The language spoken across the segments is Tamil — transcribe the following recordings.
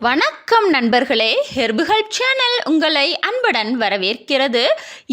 வணக்கம் நண்பர்களே. ஹெர்புகள் சேனல் உங்களை அன்புடன் வரவேற்கிறது.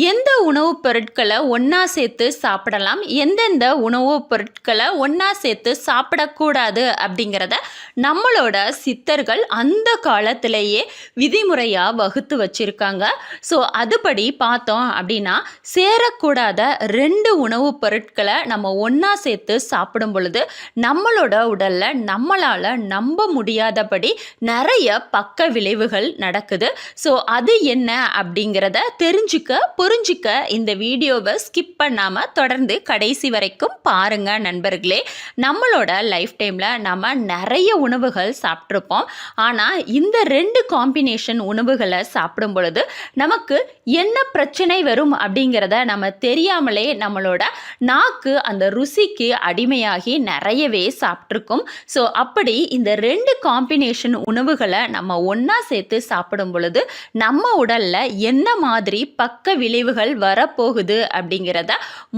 எந்த உணவுப் பொருட்களை ஒன்றா சேர்த்து சாப்பிடலாம்? எந்தெந்த உணவுப் பொருட்களை ஒன்றா சேர்த்து சாப்பிடக்கூடாது? அப்படிங்கிறத நம்மளோட சித்தர்கள் அந்த காலத்திலேயே விதிமுறையாக வகுத்து வச்சுருக்காங்க. ஸோ அதுபடி பார்த்தோம் அப்படின்னா சேரக்கூடாத ரெண்டு உணவுப் பொருட்களை நம்ம ஒன்றா சேர்த்து சாப்பிடும் பொழுது நம்மளோட உடலில் நம்மளால் நம்ப முடியாதபடி நிறைய பக்க விளைவுகள் நடக்குது. ஸோ அது என்ன அப்படிங்கிறத தெரிஞ்சுக்க புரிஞ்சுக்க இந்த வீடியோவை ஸ்கிப் பண்ணாமல் தொடர்ந்து கடைசி வரைக்கும் பாருங்கள் நண்பர்களே. நம்மளோட லைஃப் டைமில் நம்ம நிறைய உணவுகள் சாப்பிட்ருப்போம் ஆனால் இந்த ரெண்டு காம்பினேஷன் உணவுகளை சாப்பிடும் பொழுது நமக்கு என்ன பிரச்சனை வரும் அப்படிங்கிறத நம்ம தெரியாமலே நம்மளோட நாக்கு அந்த ருசிக்கு அடிமையாகி நிறையவே சாப்பிட்ருக்கோம் ஸோ அப்படி இந்த ரெண்டு காம்பினேஷன் உணவுகள் நம்ம ஒன்றா சேர்த்து சாப்பிடும் பொழுது நம்ம உடலில் என்ன மாதிரி பக்க விளைவுகள் வரப்போகுது அப்படிங்கிறத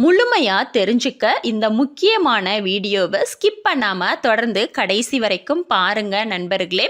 முழுமையாக தெரிஞ்சுக்க இந்த முக்கியமான வீடியோவை ஸ்கிப் பண்ணாமல் தொடர்ந்து கடைசி வரைக்கும் பாருங்கள் நண்பர்களே.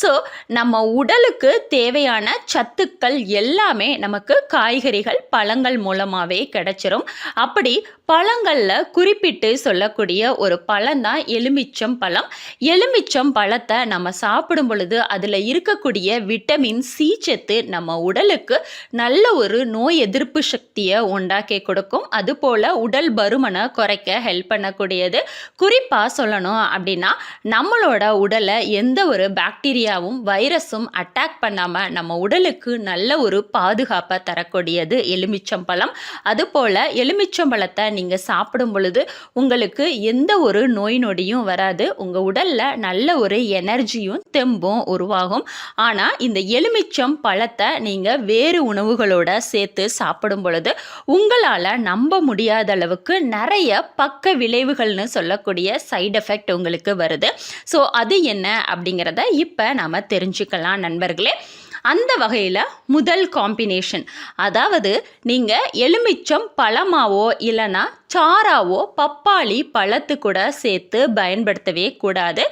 ஸோ நம்ம உடலுக்கு தேவையான சத்துக்கள் எல்லாமே நமக்கு காய்கறிகள் பழங்கள் மூலமாகவே கிடைச்சிரும். அப்படி பழங்களில் குறிப்பிட்டு சொல்லக்கூடிய ஒரு பழம் தான் எலுமிச்சம் பழம். எலுமிச்சம் பழத்தை நம்ம சாப்பிடும் பொழுது அதில் இருக்கக்கூடிய விட்டமின் சி சத்து நம்ம உடலுக்கு நல்ல ஒரு நோய் எதிர்ப்பு சக்தியை உண்டாக்கி கொடுக்கும். அதுபோல் உடல் பருமனை குறைக்க ஹெல்ப் பண்ணக்கூடியது. குறிப்பாக சொல்லணும் அப்படின்னா நம்மளோட உடலை எந்த ஒரு பாக்டீரியாவும் வைரஸும் அட்டாக் பண்ணாமல் நம்ம உடலுக்கு நல்ல ஒரு பாதுகாப்பை தரக்கூடியது எலுமிச்சம்பழம் அதுபோல் எலுமிச்சம்பழத்தை நீங்கள் சாப்பிடும் பொழுது உங்களுக்கு எந்த ஒரு நோய் நொடியும் வராது. உங்கள் உடலில் நல்ல ஒரு எனர்ஜியும் தெம்பும் உருவாகும். ஆனால் இந்த எலுமிச்சம் பழத்தை நீங்கள் வேறு உணவுகளோட சேர்த்து சாப்பிடும் பொழுது உங்களால் நம்ப முடியாத அளவுக்கு நிறைய பக்க விளைவுகள்னு சொல்லக்கூடிய சைடு எஃபெக்ட் உங்களுக்கு வருது. ஸோ அது என்ன அப்படிங்கிறத இப்போ நாம் தெரிஞ்சுக்கலாம் நண்பர்களே. அந்த வகையில் முதல் காம்பினேஷன் அதாவது நீங்கள் எலுமிச்சம் பழமாவோ இல்லைன்னா சாராவோ பப்பாளி பழத்து கூட சேர்த்து பயன்படுத்தவே கூடாது.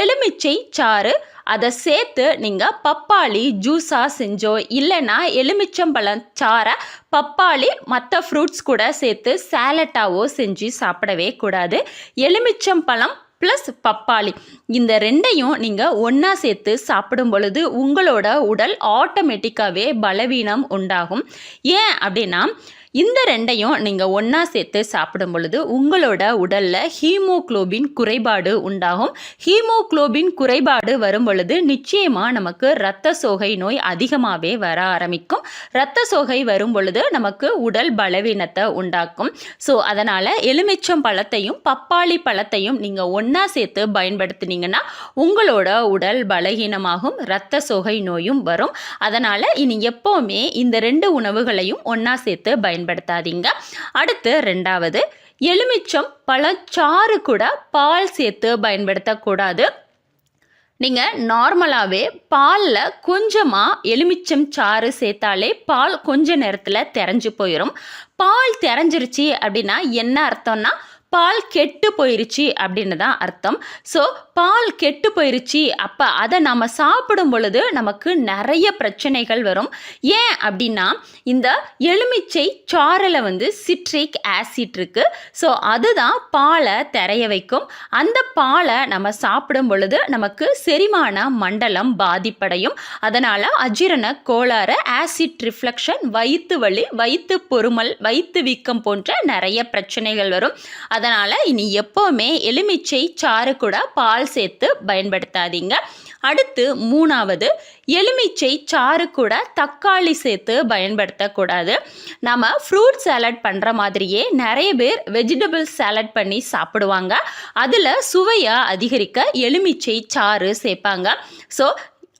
எலுமிச்சை சாறு அதை சேர்த்து நீங்கள் பப்பாளி ஜூஸாக செஞ்சோ இல்லைன்னா எலுமிச்சம்பழம் சாறை பப்பாளி மற்ற ஃப்ரூட்ஸ் கூட சேர்த்து சேலட்டாவோ செஞ்சு சாப்பிடவே கூடாது. எலுமிச்சம்பழம் ப்ளஸ் பப்பாளி. இந்த ரெண்டையும் நீங்கள் ஒன்றா சேர்த்து சாப்பிடும் பொழுது உங்களோட உடல் ஆட்டோமேட்டிக்காகவே பலவீனம் உண்டாகும். ஏன் அப்படின்னா இந்த ரெண்டையும் நீங்கள் ஒன்றா சேர்த்து சாப்பிடும் பொழுது உங்களோட உடலில் ஹீமோக்ளோபின் குறைபாடு உண்டாகும். ஹீமோக்ளோபின் குறைபாடு வரும் பொழுது நிச்சயமாக நமக்கு இரத்த சோகை நோய் அதிகமாகவே வர ஆரம்பிக்கும். இரத்த சோகை வரும் பொழுது நமக்கு உடல் பலவீனத்தை உண்டாக்கும். ஸோ அதனால் எலுமிச்சம் பழத்தையும் பப்பாளி பழத்தையும் நீங்கள் ஒன்றா சேர்த்து பயன்படுத்தினீங்கன்னா உங்களோட உடல் பலகீனமாகும் இரத்த சோகை நோயும் வரும். அதனால் இனி எப்போவுமே இந்த ரெண்டு உணவுகளையும் ஒன்றா சேர்த்து பயன்படுத்தாதீங்க. அடுத்து ரெண்டாவது எலுமிச்சம் பழச்சாறு கூட பால் சேர்த்து பயன்படுத்தக்கூடாது. நீங்கள் நார்மலாகவே பாலில் கொஞ்சமாக எலுமிச்சம் சாறு சேர்த்தாலே பால் கொஞ்ச நேரத்தில் தெரிஞ்சு போயிடும் பால் தெரிஞ்சிருச்சு அப்படின்னா என்ன அர்த்தம்னா பால் கெட்டு போயிருச்சு அப்படின்னு தான் அர்த்தம். ஸோ பால் கெட்டு போயிருச்சு அப்போ அதை நம்ம சாப்பிடும் பொழுது நமக்கு நிறைய பிரச்சனைகள் வரும். ஏன் அப்படின்னா இந்த எலுமிச்சை சாறில் வந்து சிட்ரிக் ஆசிட் இருக்குது ஸோ அதுதான் பாலை திரைய வைக்கும். அந்த பாலை நம்ம சாப்பிடும் பொழுது நமக்கு செரிமான மண்டலம் பாதிப்படையும். அதனால் அஜீரண கோளாறு ஆசிட் ரிஃப்ளெக்ஷன் வயிற்று வலி வயிற்று பொறுமல் வயிற்று வீக்கம் போன்ற நிறைய பிரச்சனைகள் வரும். அதனால் இனி எப்போவுமே எலுமிச்சை சாறு கூட பால் சேர்த்து பயன்படுத்தாதீங்க. அடுத்து மூணாவது எலுமிச்சை சாறு கூட தக்காளி சேர்த்து பயன்படுத்தக்கூடாது. நம்ம ஃப்ரூட் சாலட் பண்ணுற மாதிரியே நிறைய பேர் வெஜிடபிள் சாலட் பண்ணி சாப்பிடுவாங்க. அதில் சுவையை அதிகரிக்க எலுமிச்சை சாறு சேர்ப்பாங்க. ஸோ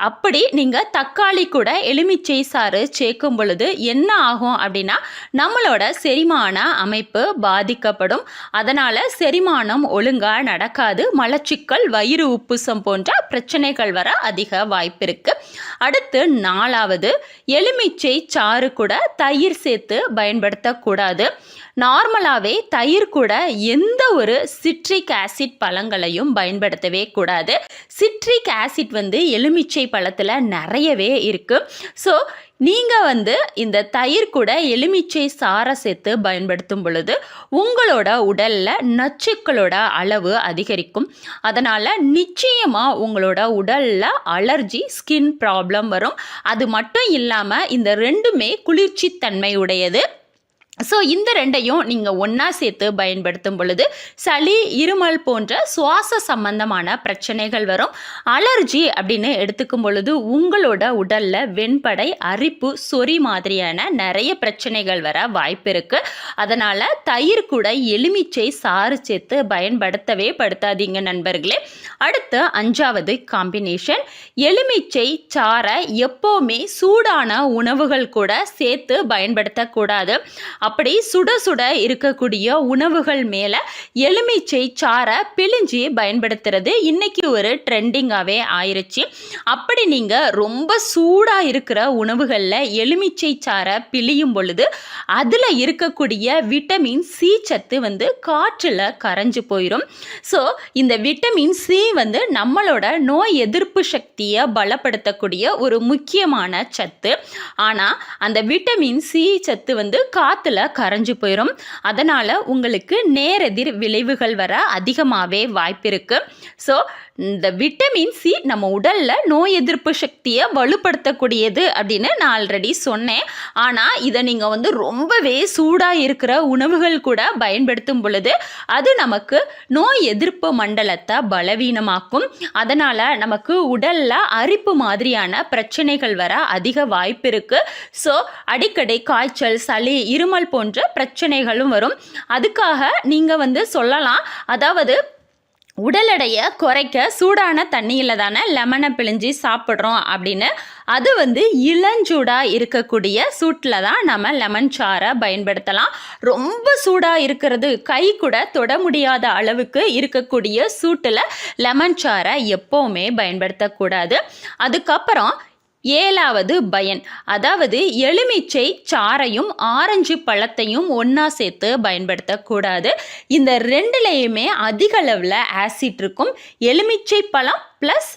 அப்படி நீங்கள் தக்காளி கூட எலுமிச்சை சாறு சேர்க்கும் பொழுது என்ன ஆகும் அப்படின்னா நம்மளோட செரிமான அமைப்பு பாதிக்கப்படும். அதனால் செரிமானம் ஒழுங்காக நடக்காது. மலச்சிக்கல் வயிறு உப்புசம் போன்ற பிரச்சனைகள் வர அதிக வாய்ப்பு இருக்குது அடுத்து நாலாவது எலுமிச்சை சாறு கூட தயிர் சேர்த்து பயன்படுத்தக்கூடாது. நார்மலாகவே தயிர் கூட எந்த ஒரு சிட்ரிக் ஆசிட் பழங்களையும் பயன்படுத்தவே கூடாது. சிட்ரிக் ஆசிட் வந்து எலுமிச்சை பழத்தில் நிறையவே இருக்குது ஸோ நீங்கள் வந்து இந்த தயிர் கூட எலுமிச்சை சாரை சேர்த்து பயன்படுத்தும் பொழுது உங்களோட உடலில் நச்சுக்களோட அளவு அதிகரிக்கும். அதனால் நிச்சயமாக உங்களோட உடலில் அலர்ஜி ஸ்கின் ப்ராப்ளம் வரும். அது மட்டும் இல்லாமல் இந்த ரெண்டுமே குளிர்ச்சி தன்மை உடையது ஸோ இந்த ரெண்டையும் நீங்கள் ஒன்றா சேர்த்து பயன்படுத்தும் பொழுது சளி இருமல் போன்ற சுவாச சம்பந்தமான பிரச்சனைகள் வரும். அலர்ஜி அப்படின்னு எடுத்துக்கும் பொழுது உங்களோட உடலில் வெண்படை அரிப்பு சொறி மாதிரியான நிறைய பிரச்சனைகள் வர வாய்ப்பு இருக்குது அதனால் தயிர் கூட எலுமிச்சை சாறு சேர்த்து பயன்படுத்தவே படுத்தாதீங்க நண்பர்களே. அடுத்து அஞ்சாவது காம்பினேஷன் எலுமிச்சை சாறை எப்போவுமே சூடான உணவுகள் கூட சேர்த்து பயன்படுத்தக்கூடாது. அப்படி சுட சுட இருக்கக்கூடிய உணவுகள் மேலே எலுமிச்சை சாறை பிழிஞ்சி பயன்படுத்துறது இன்னைக்கு ஒரு ட்ரெண்டிங்காகவே ஆயிடுச்சு அப்படி நீங்கள் ரொம்ப சூடாக இருக்கிற உணவுகளில் எலுமிச்சை சாறை பிழியும் பொழுது அதில் இருக்கக்கூடிய விட்டமின் சி சத்து வந்து காற்றில் கரைஞ்சு போயிடும் ஸோ இந்த விட்டமின் சி வந்து நம்மளோட நோய் எதிர்ப்பு சக்தியை பலப்படுத்தக்கூடிய ஒரு முக்கியமான சத்து. ஆனால் அந்த விட்டமின் சி சத்து வந்து காற்றுல கரைஞ்சு போயிடும் அதனால் உங்களுக்கு நேரெதிர் விளைவுகள் வர அதிகமாகவே வாய்ப்பு இருக்குது ஸோ இந்த விட்டமின் சி நம்ம உடலில் நோய் எதிர்ப்பு சக்தியை வலுப்படுத்தக்கூடியது அப்படின்னு நான் ஆல்ரெடி சொன்னேன். ஆனால் இதை நீங்கள் வந்து ரொம்பவே சூடாக இருக்கிற உணவுகள் கூட பயன்படுத்தும் பொழுது அது நமக்கு நோய் எதிர்ப்பு மண்டலத்தை பலவீனமாக்கும். அதனால் நமக்கு உடலில் அரிப்பு மாதிரியான பிரச்சனைகள் வர அதிக வாய்ப்பு இருக்குது ஸோ அடிக்கடி காய்ச்சல் சளி இருமல் போன்ற பிரச்சனைகளும் வரும். அதுக்காக நீங்கள் வந்து சொல்லலாம். அதாவது உடல் எடையை குறைக்க சூடான தண்ணியில் தானே லெமனை பிழிஞ்சு சாப்பிட்றோம் அப்படின்னு. அது வந்து இளஞ்சூடாக இருக்கக்கூடிய சூட்டில் தான் நம்ம லெமன் சாரை பயன்படுத்தலாம். ரொம்ப சூடாக இருக்கிறது கை கூட தொட முடியாத அளவுக்கு இருக்கக்கூடிய சூட்டில் லெமன் சாரை எப்போவுமே பயன்படுத்தக்கூடாது. அதுக்கப்புறம் ஏழாவது பயன். அதாவது எலுமிச்சை சாறையும் ஆரஞ்சு பழத்தையும் ஒன்றா சேர்த்து பயன்படுத்தக்கூடாது. இந்த ரெண்டுலேயுமே அதிக அளவில் ஆசிட் இருக்கும். எலுமிச்சை பழம் ப்ளஸ்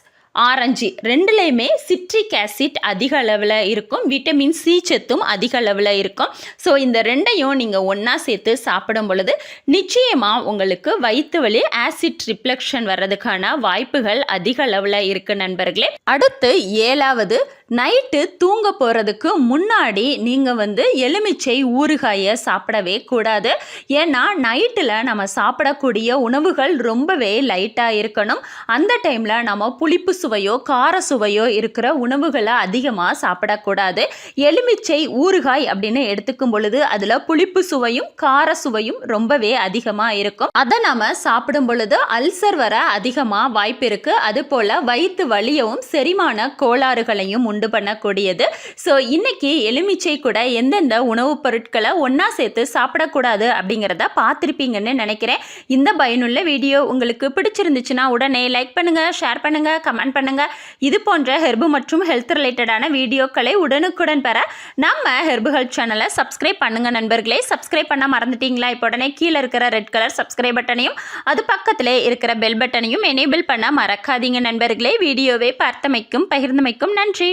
ஆரஞ்சு ரெண்டுலேயுமே சிட்ரிக் ஆசிட் அதிக அளவில் இருக்கும். விட்டமின் சி சத்தும் அதிக அளவில் இருக்கும். ஸோ இந்த ரெண்டையும் நீங்கள் ஒன்றா சேர்த்து சாப்பிடும் பொழுது நிச்சயமாக உங்களுக்கு வயிற்று வலி ஆசிட் ரிப்ளக்ஷன் வர்றதுக்கான வாய்ப்புகள் அதிக அளவில் இருக்குது நண்பர்களே. அடுத்து ஏழாவது நைட்டு தூங்க போகிறதுக்கு முன்னாடி நீங்கள் வந்து எலுமிச்சை ஊறுகாயை சாப்பிடவே கூடாது. ஏன்னா நைட்டில் நம்ம சாப்பிடக்கூடிய உணவுகள் ரொம்பவே லைட்டாக இருக்கணும். அந்த டைமில் நம்ம புளிப்பு சுவையோ கார சுவையோ இருக்கிற உணவுகளை அதிகமாக சாப்பிடக்கூடாது. எலுமிச்சை ஊறுகாய் அப்படின்னு எடுத்துக்கும் பொழுது அதில் புளிப்பு சுவையும் கார சுவையும் ரொம்பவே அதிகமாக இருக்கும். அதை நம்ம சாப்பிடும் பொழுது அல்சர் வர அதிகமாக வாய்ப்பு இருக்குது அதுபோல் வயிற்று வலியவும் செரிமான கோளாறுகளையும் உண்டு பண்ணக்கூடியது. ஸோ இன்னைக்கு எலுமிச்சை கூட எந்தெந்த உணவுப் பொருட்களை ஒன்றா சேர்த்து சாப்பிடக்கூடாது அப்படிங்கிறத பார்த்துருப்பீங்கன்னு நினைக்கிறேன். இந்த பயனுள்ள வீடியோ உங்களுக்கு பிடிச்சிருந்துச்சுன்னா உடனே லைக் பண்ணுங்கள் ஷேர் பண்ணுங்கள் கமெண்ட் பண்ணுங்கள் இது போன்ற ஹெர்பு மற்றும் ஹெல்த் ரிலேட்டடான வீடியோக்களை உடனுக்குடன் பெற நம்ம ஹெர்பு ஹெல்த் சேனலை சப்ஸ்கிரைப் பண்ணுங்கள் நண்பர்களே. சப்ஸ்கிரைப் பண்ண மறந்துட்டீங்களா? இப்போ உடனே கீழே இருக்கிற ரெட் கலர் சப்ஸ்கிரைப் பட்டனையும் அது பக்கத்தில் இருக்கிற பெல் பட்டனையும் எனேபிள் பண்ண மறக்காதீங்க நண்பர்களே. வீடியோவை பார்த்தமைக்கும் பகிர்ந்தமைக்கும் நன்றி.